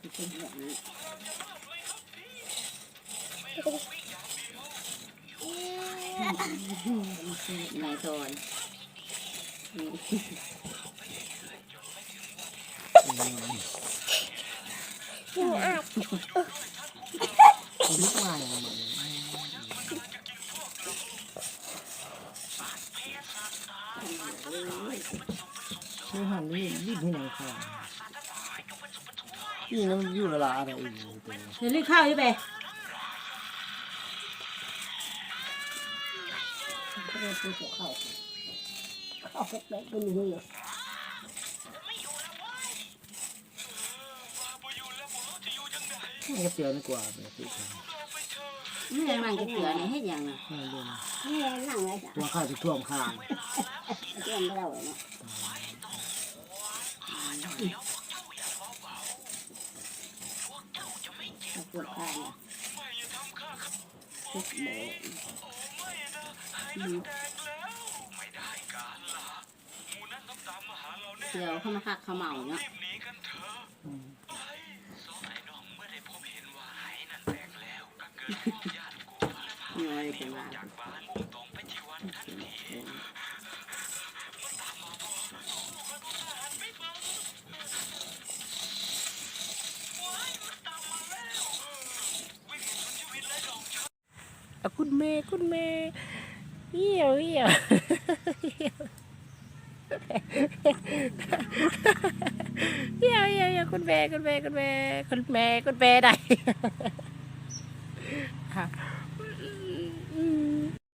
เป็นแบบนั้นนายทอนนี่ผมนึกว่าอย่างไรไม่หันนี่รีบที่ไหนค่ะ นี่น้ำยู่เวลาอะไรอีกตัวเดี๋ยวรีบเข้าใช่ไหมก็เลยปูหัวเข้าเข้าแป๊กๆก็มีอยู่นี่ก็เตียวดีกว่าแบบที่ผมนี่ยังนั่งจะเสือนี่ให้ยังอะไม่รู้นะนี่ยังนั่งเลยจ้ะตัวข้าวจะท่วมข้างเรื่องเราเนาะ ปวดข้างอะทุกโมงเดี๋ยวเขามาคักเขาเมาเนาะอืมน้อยเป็นว่า คุณแม่คุณแม่เหี่ยวเหี่ยวเหี่ยวเหี่ยวเหี่ยวคุณแม่คุณแม่คุณแม่คุณแม่คุณแม่ได้ค่ะ